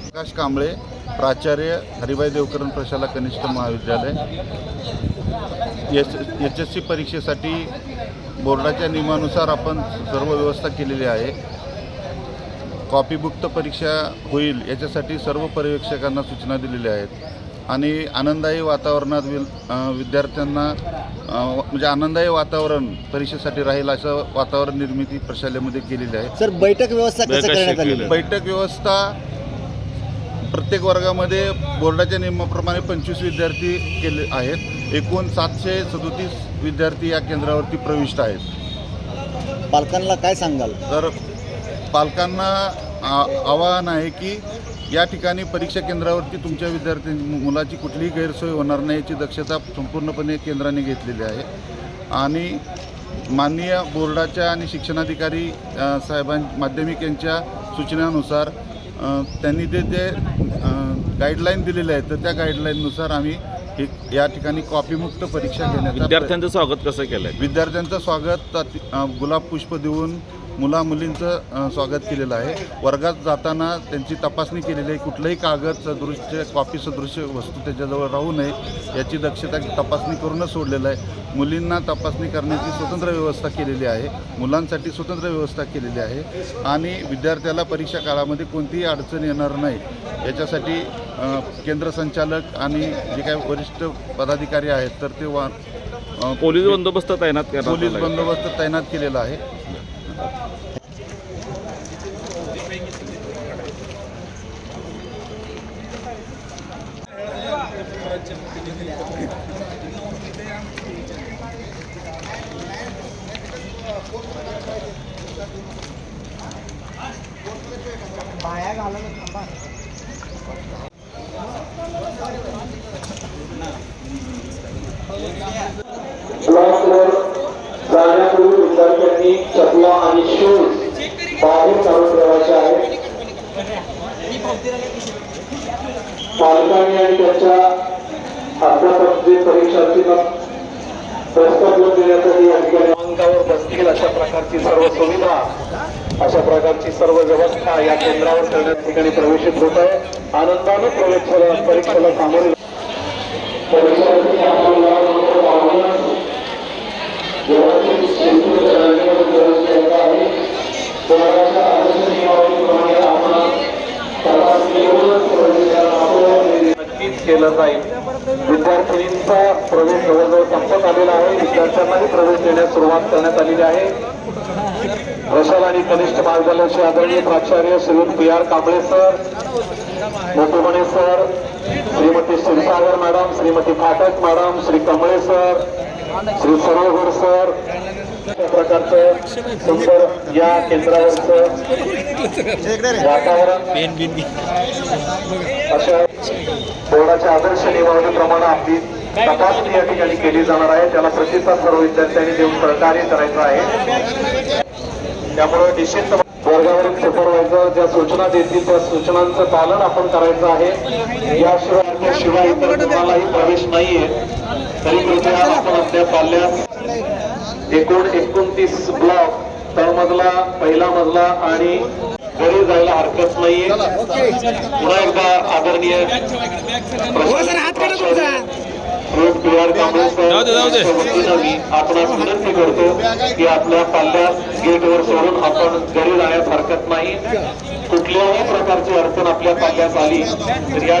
प्रकाश कांबळे प्राचार्य हरिभाई देवकरण प्रशाला कनिष्ठ महाविद्यालय. एस एच एस सी परीक्षेसाठी बोर्डाच्या नियमानुसार आपण सर्व व्यवस्था केलेली आहे. कॉपीमुक्त परीक्षा होईल याच्यासाठी सर्व पर्यवेक्षकांना सूचना दिलेल्या आहेत. आणि आनंददायी वातावरणात विल अं, विद्यार्थ्यांना म्हणजे आनंददायी वातावरण परीक्षेसाठी राहील असं वातावरण निर्मिती प्रशालेमध्ये केलेली आहे. सर बैठक व्यवस्था कसं करण्यात आली? बैठक व्यवस्था प्रत्येक वर्गामध्ये बोर्डाच्या नियमाप्रमाणे पंचवीस विद्यार्थी केले आहेत. एकूण सातशे सदोतीस विद्यार्थी या केंद्रावरती प्रविष्ट आहेत. पालकांना काय सांगाल? तर पालकांना आवाहन आहे की या ठिकाणी परीक्षा केंद्रावरती तुमच्या विद्यार्थी मुलाची कुठलीही गैरसोय होणार नाही याची दक्षता संपूर्णपणे केंद्राने घेतलेली आहे. आणि माननीय बोर्डाच्या आणि शिक्षणाधिकारी साहेबां माध्यमिक यांच्या सूचनानुसार त्यांनी ते जे गाईडलाईन दिलेले आहेत तर त्या गाईडलाईननुसार आम्ही हे या ठिकाणी कॉपीमुक्त परीक्षा घेण्याचा प्रयत्न- विद्यार्थ्यांचं स्वागत कसं केलंय? विद्यार्थ्यांचं स्वागत गुलाब पुष्प देऊन मुला मुलींचं स्वागत केलेलं आहे. वर्गात जाताना त्यांची तपासणी केलेली आहे. कुठलंही कागद सदृश्य कॉपी सदृश्य वस्तू त्याच्याजवळ राहू नये याची दक्षता तपासणी करूनच सोडलेलं आहे. मुलींना तपासणी करण्याची स्वतंत्र व्यवस्था केलेली आहे. मुलांसाठी स्वतंत्र व्यवस्था केलेली आहे. आणि विद्यार्थ्याला परीक्षा काळामध्ये कोणतीही अडचण येणार नाही. याच्यासाठी केंद्र संचालक आणि जे काही वरिष्ठ पदाधिकारी आहेत तर ते वा पोलीस बंदोबस्त तैनात पोलीस. बंदोबस्त तैनात केलेला आहे. पाया क्लासवर जाण्यापूर्वी विद्यार्थ्यांनी चपला आणि शूज बाहेर काढून ठेवायचे आहेत. पालकांनी आणि त्यांच्या अध्यापक जे परीक्षार्थी प्रस्ताव देण्यासाठी या ठिकाणी अंगावर बसतील अशा प्रकारची सर्व सुविधा अशा प्रकारची सर्व व्यवस्था या केंद्रावर करण्याच्या ठिकाणी प्रवेशित होत आहे. आनंदानं प्रवेशाला परीक्षेला सामोरे परीक्षार्थी व्यवस्थित शिस्तून करण्याची गरज आहे कोणाच्या आदर्श नियमावलीप्रमाणे आपण तपासणी करूनच प्रवेशाला आपण नक्कीच केलं जाईल. विद्यार्थिनींचा प्रवेश जवळजवळ संपत आलेला आहे. विद्यार्थ्यांनाही प्रवेश देण्यास सुरुवात करण्यात आलेली आहे. रशाल आणि कनिष्ठ महाविद्यालयाचे आदरणीय प्राचार्य श्रीयुत P R Kamble sir मोठेपणे sir Shrimati Kshirsagar madam Shrimati Phatak madam Shri Kamle sir Shri Sarovar sir. अशा प्रकारचं सुंदर या केंद्रावरचं वातावरण. अशा बोर्डाच्या आदर्श नियमावलीप्रमाणे आपली तपासणी या ठिकाणी केली जाणार आहे. त्याला प्रतिसाद सर्व विद्यार्थ्यांनी देऊन सहकार्य करायचं आहे. त्यामुळे निश्चित वर्गावरील सुपरवायझर ज्या सूचना देतील त्या सूचनांचं पालन आपण करायचं आहे. याशिवाय शिवाय इतर कोणालाही प्रवेश नाहीये. तरी कृपया आपण आपल्या पाल्यास एकूण एकोणतीस ब्लॉक तळमजला पहिला मजला आणि घरी जायला हरकत नाहीये. पुन्हा एकदा आदरणीय वतीनं मी आपणास विनंती करतो की आपल्या पाल्यास गेटवर सोडून आपण घरी जाण्यास हरकत नाही. कुठल्याही प्रकारची अडचण आपल्या पाल्यास आली तर या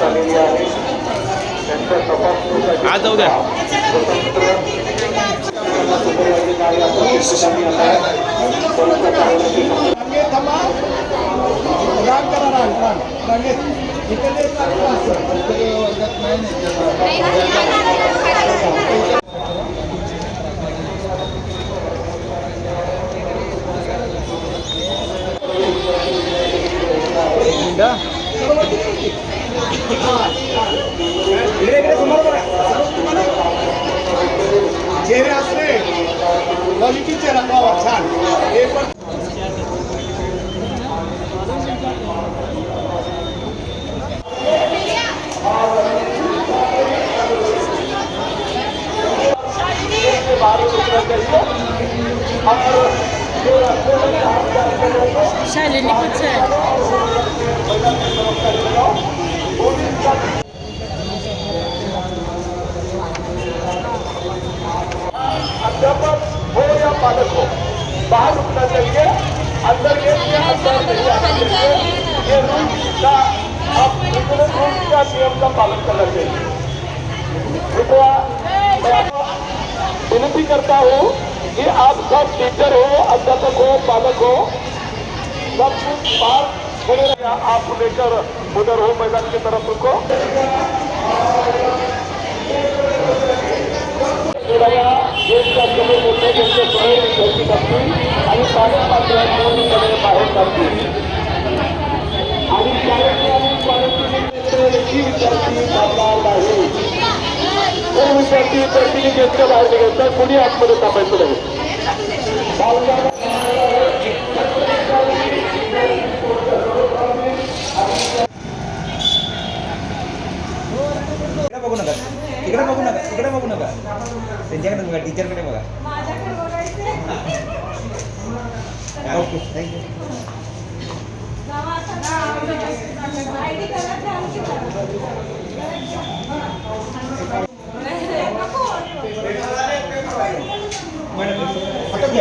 आलेली आहे त्यांच्या तपासणीसाठी आज जाऊ द्या. स्वतंत्र शालिनी कुठचं अध्यापक हो या पालक हो बाहर रुकना चाहिए अंदर के अंदर ये रूल का आप रूल का नियम का पालन करना चाहिए कृपया विनती करता हूँ कि आप सब टीचर हो अध्यापक हो पालक हो सब कुछ बाहर खड़े आप लेकर उधर हो मैदान की तरफ रुको. कमी आणि पालकमात्र पूर्णपणे बाहेर काढतील आणि शाळेतले आणि पालकांचे विद्यार्थी थांबणार नाही तो विद्यार्थी बाहेर निघायचा. कुणी आतमध्ये थांबायचं नाही. त्यांच्याकडे बघा टीचरकडे बघा. Okay thank you madam